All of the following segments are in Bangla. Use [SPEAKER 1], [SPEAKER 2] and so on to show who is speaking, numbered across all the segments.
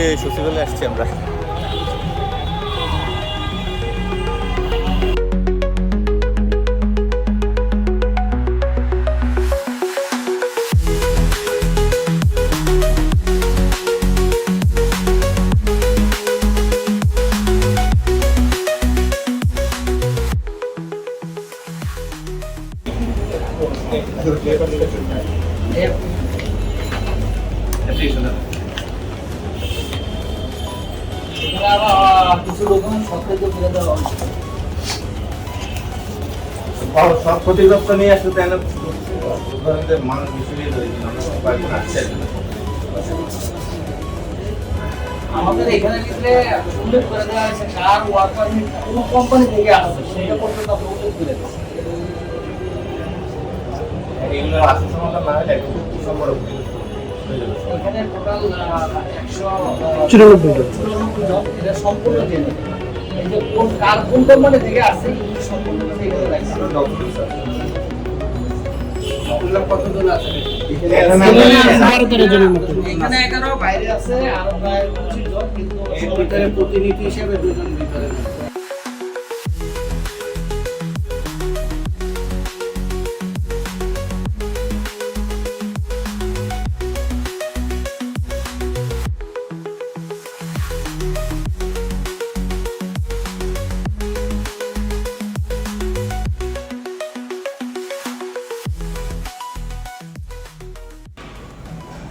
[SPEAKER 1] বন্ধুরে সচিবালয়ে আসছি আমরা।
[SPEAKER 2] কিছু ডকুমেন্ট সরকারকে ফিরে দেওয়া
[SPEAKER 3] সব ক্ষতিগ্রস্ত নিয়ে আসতে তাই না মানুষ মিশিয়ে রয়েছে আমরা কয়েকজন আসছেন
[SPEAKER 2] আমাদের এখানে লিখলে উল্লেখ করে দেওয়া হয়েছে কার ওয়ার্ক পারমিট কোন কোম্পানি থেকে আসছে সেটা পর্যন্ত আমরা উল্লেখ করে দেবো।
[SPEAKER 3] এগুলো আসল সমাধান না হলে সম্পর্ক
[SPEAKER 2] চুরানব্বই জন। এটা সম্পূর্ণ দিয়ে এই যে কোন কার কোন কোম্পানি থেকে আসছে এগুলো সম্পূর্ণ এখানে রাখছে কতজন আছে এখানে এগারো বাইরে আছে আরও প্রায় পঁচিশ জন কিন্তু প্রতিনিধি হিসেবে দুজন ভিতরে।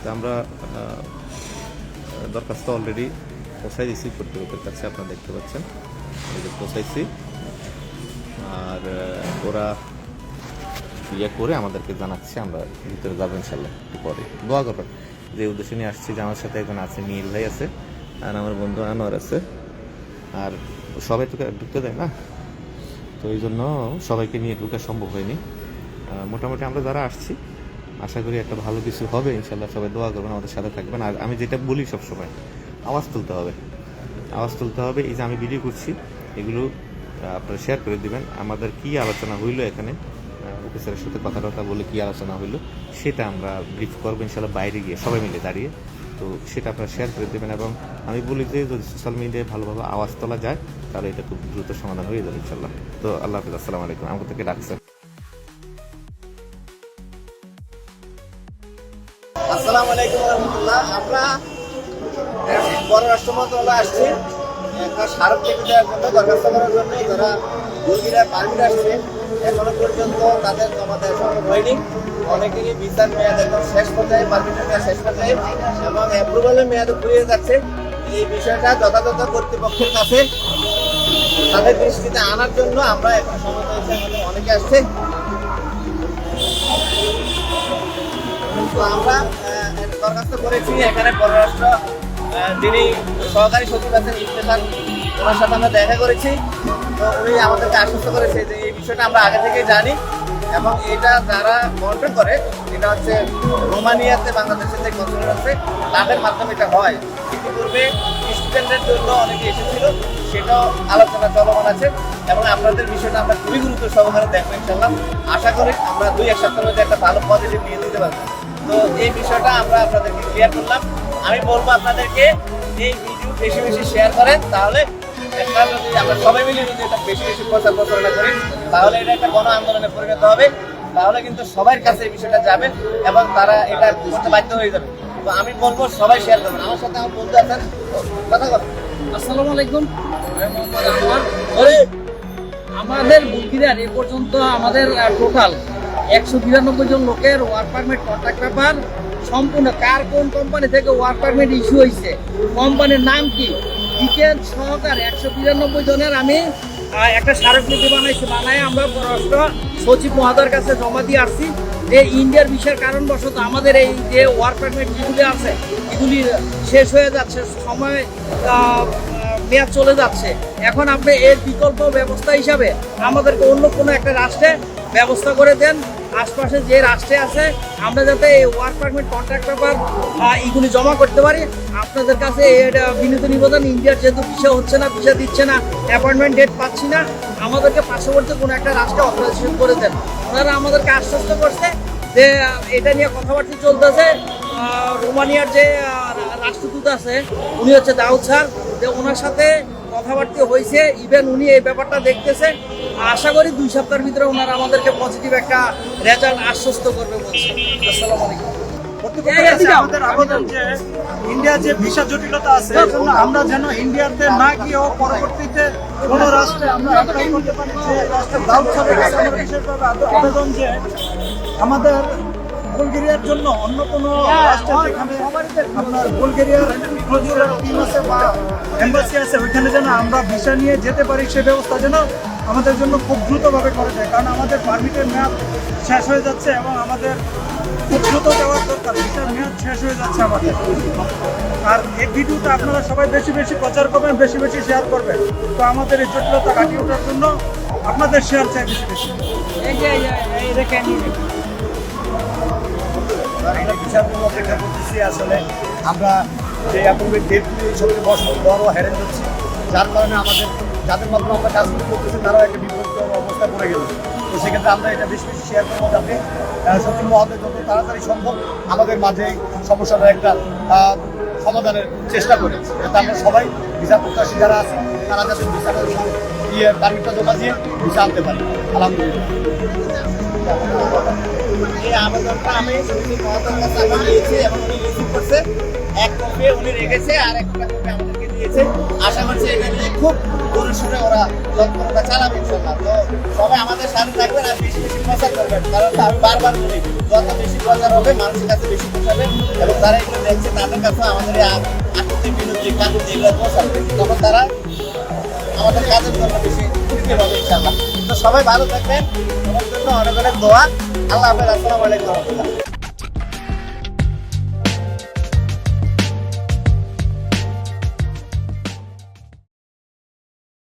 [SPEAKER 1] তো আমরা দরখাস্ত অলরেডি পৌঁছাই দিয়েছি কর্তৃপক্ষের কাছে, আপনারা দেখতে পাচ্ছেন। যে পৌঁছাইছি। আর ওরা ইয়ে করে আমাদেরকে জানাচ্ছে, আমরা ভিতরে যাব ইনশাল্লাহ একটু পরে। দোয়া করবেন। যে উদ্দেশ্যে নিয়ে আসছি, যে আমার সাথে এখন আছে নীল ভাই আছে, আর আমার বন্ধু আনোয়ার আছে। আর সবাই তো ঢুকতে দেয় না? তো এই জন্য সবাইকে নিয়ে ঢুকা সম্ভব হয়নি। মোটামুটি আমরা যারা আসছি আশা করি একটা ভালো কিছু হবে, ইনশাল্লাহ সবাই দোয়া করবেন, আমাদের সাথে থাকবেন। আর আমি যেটা বলি সব সময় আওয়াজ তুলতে হবে। আওয়াজ তুলতে হবে, এই যে আমি ভিডিও করছি, এগুলো আপনারা শেয়ার করে দিবেন। আমাদের কি আলোচনা হইল এখানে? অফিসারের সাথে কথা টথা বলে কি আলোচনা হইল, সেটা আমরা ব্রিফ করব, ইনশাল্লাহ বাইরে গিয়ে, সবাই মিলে দাঁড়িয়ে। তো সেটা আপনারা শেয়ার করে দেবেন এবং আমি বলি যে, যদি সোশ্যাল মিডিয়ায় ভালোভাবে আওয়াজ তোলা যায়, তাহলে এটা খুব দ্রুত সমাধান হয়ে যাবে, ইনশাল্লাহ। তো আল্লাহ হাফিজ, আসসালামু আলাইকুম। আমার থেকে ডাকছেন
[SPEAKER 4] আসসালামু আলাইকুম রহমতুল্লাহ। আমরা পররাষ্ট্র মন্ত্রণালয়ে আসছি। একটা স্মারক লিপি দেওয়ার জন্য দরখাস্ত করার জন্য যারা মুরগিরা পারমিট আসছে, এখনও পর্যন্ত তাদের জমা দেওয়া সম্ভব হয়নি। অনেকেরই বিচার মেয়াদ একদম শেষ পর্যায়ে পারমিটের মেয়াদ শেষ পর্যায়ে, এবং অ্যাপ্রুভালের মেয়াদ ফুরিয়ে যাচ্ছে। এই বিষয়টা যথাযথ কর্তৃপক্ষের কাছে তাদের দৃষ্টিতে আনার জন্য আমরা এখন সময় অনেকে আসছে। তো আমরা দরখাস্ত করেছি। এখানে পররাষ্ট্র যিনি সহকারী সচিব আছেন স্টেশন ওনার সাথে আমরা দেখা করেছি। তো উনি আমাদেরকে আশ্বস্ত করেছে যে এই বিষয়টা আমরা আগে থেকেই জানি এবং এটা যারা মনিটর করে, এটা হচ্ছে রোমানিয়াতে বাংলাদেশের যে কনসুলেট আছে, তাদের মাধ্যমে এটা হয়। ইতিপূর্বে স্টুডেন্টদের জন্য অনেকে এসেছিল, সেটাও আলোচনা চলমান আছে এবং আপনাদের বিষয়টা আমরা খুবই গুরুত্ব সহকারে দেখব ইনশাল্লাহ আশা করি আমরা দুই এক সপ্তাহের মধ্যে একটা ভালো পজিটিভ নিয়ে দিতে পারব। তো এই বিষয়টা আমরা আপনাদেরকে ক্লিয়ার করলাম। আমি বলব আপনাদেরকে এই ভিডিও বেশি বেশি শেয়ার করেন তাহলে যদি আমরা সবাই মিলে যদি এটা বেশি বেশি প্রচার প্রচারণা করি তাহলে এটা একটা গণ আন্দোলনে পরিণত হবে। তাহলে কিন্তু সবার কাছে এই বিষয়টা যাবে এবং তারা এটা বুঝতে বাধ্য হয়ে যাবে। তো আমি বলব সবাই শেয়ার করবেন। আমার সাথে আমার বন্ধু আছেন। কথা কথা
[SPEAKER 2] আসসালামু আলাইকুম। আমাদের বুদ্ধিরার এ পর্যন্ত আমাদের টোটাল একশো বিরানব্বই জন লোকের ওয়ার্ক পারমিট কন্ট্রাক্ট পেপার সম্পূর্ণ কার কোন কোম্পানি থেকে ওয়ার্ক পারমিট ইস্যু হয়েছে কোম্পানির নাম কি? ডিটেল সহকারে একশো বিরানব্বই জনের আমি একটা স্মারকলিপি বানাইছি, বানায় আমরা পররাষ্ট্র সচিব মহাদার কাছে জমা দিয়ে আসছি। যে ইন্ডিয়ার বিষয়ের কারণবশত আমাদের এই যে ওয়ার্ক পারমিট যেগুলি আছে, এগুলি শেষ হয়ে যাচ্ছে, সময় মেয়াদ চলে যাচ্ছে। এখন আপনি এর বিকল্প ব্যবস্থা হিসাবে আমাদেরকে অন্য কোনো একটা রাষ্ট্রে ব্যবস্থা করে দেন। আশপাশে যে রাষ্ট্রে আছে আমরা যাতে এই ওয়ার্ক পারমিট কন্ট্রাক্ট পেপার এগুলি জমা করতে পারি। আপনাদের কাছে আহ, বিনীত নিবেদন ইন্ডিয়ার যেহেতু ভিসা হচ্ছে না ভিসা দিচ্ছে না অ্যাপয়েন্টমেন্ট ডেট পাচ্ছি না আমাদেরকে পার্শ্ববর্তী কোনো একটা রাষ্ট্রে অথরাইজেশন করে দেন। ওনারা আমাদেরকে আশ্বস্ত করছে যে এটা নিয়ে কথাবার্তা চলতেছে। রোমানিয়ার যে রাষ্ট্রদূত আছে উনি হচ্ছে দাউদ স্যার যে ওনার সাথে কথাবার্তা হয়েছে। ইভেন উনি এই ব্যাপারটা দেখতেছে। আশা করি দুই সপ্তাহের ভিতরে ওনারা আমাদেরকে পজিটিভ একটা রেজাল্ট আশ্বস্ত করবে বলছে। আসসালামু আলাইকুম।
[SPEAKER 5] আমাদের আবেদন যে ইন্ডিয়ার যে ভিসা জটিলতা আছে আমরা যেন ইন্ডিয়াতে না গিয়েও পরবর্তীতে কোনো রাষ্ট্রে আমরা অ্যাপ্লাই করতে পারি যে রাষ্ট্রের দাউদ বিশেষভাবে আবেদন যে আমাদের বুলগেরিয়ার জন্য অন্য কোনো রাষ্ট্রে যেখানে আপনার বুলগেরিয়ার টিম আছে বা এম্বাসি আছে ওইখানে যেন আমরা ভিসা নিয়ে যেতে পারি সে ব্যবস্থা যেন আমাদের জন্য খুব দ্রুতভাবে করে দেয় কারণ আমাদের পারমিটের মেয়াদ শেষ হয়ে যাচ্ছে এবং আমাদের খুব দ্রুত দেওয়ার দরকার। ভিসার মেয়াদ শেষ হয়ে যাচ্ছে আমাদের। আর এই ভিডিওটা আপনারা সবাই বেশি বেশি প্রচার করবেন বেশি বেশি শেয়ার করবেন। তো আমাদের এই জটিলতা কাটিয়ে ওঠার জন্য আপনাদের শেয়ার চাই বেশি বেশি। আমরা বিচার জন্য অপেক্ষা করতেছি আসলে আমরা যে অ্যাপয়েন্টমেন্ট ডেট নিয়ে বড় বড় হ্যারেন হচ্ছে। যার কারণে আমাদের যাদের মাধ্যমে আমরা কাজগুলো করতেছি, তারাও একটা বিপদ অবস্থায় পড়ে গেল। তো সেক্ষেত্রে আমরা এটা বেশি বেশি শেয়ার করব যাতে সচিব মহোদয় যত তাড়াতাড়ি সম্ভব আমাদের মাঝে সমস্যাটা একটা সমাধানের চেষ্টা করে। যাতে আমরা সবাই ভিসা প্রত্যাশী যারা আছে, তারা যাতে ভিসাটা ইয়ে পারমিটটা জমা দিয়ে ভিসা আনতে পারি। আলহামদুলিল্লাহ।
[SPEAKER 4] এই আবেদনটা আমি সচিব মহোদয়ের কাছে এবং উনি রিসিভ করছে। এক কপি উনি রেখেছে আর একটা কপি দিয়েছে আশা করছি এটা নিয়ে খুব পরিশ্রমে ওরা তৎপরতা চালাবে ইনশাল্লাহ তো সবাই আমাদের সাথে থাকবেন আর বেশি বেশি প্রচার করবেন। কারণ আমি বারবার বলি, যত বেশি প্রচার হবে, মানুষের কাছে বেশি পৌঁছাবে এবং তারা এগুলো দেখছে, তাদের কাছে আমাদের এই আকৃতি বিরোধী কাজে যেগুলো পৌঁছাবে। তখন তারা আমাদের কাজের জন্য বেশি খুশি হবে ইনশাল্লাহ তো সবাই ভালো থাকবেন। আমার জন্য অনেক অনেক দোয়া। আল্লাহ হাফেজ। আসসালামু আলাইকুম রহমতুল্লাহ।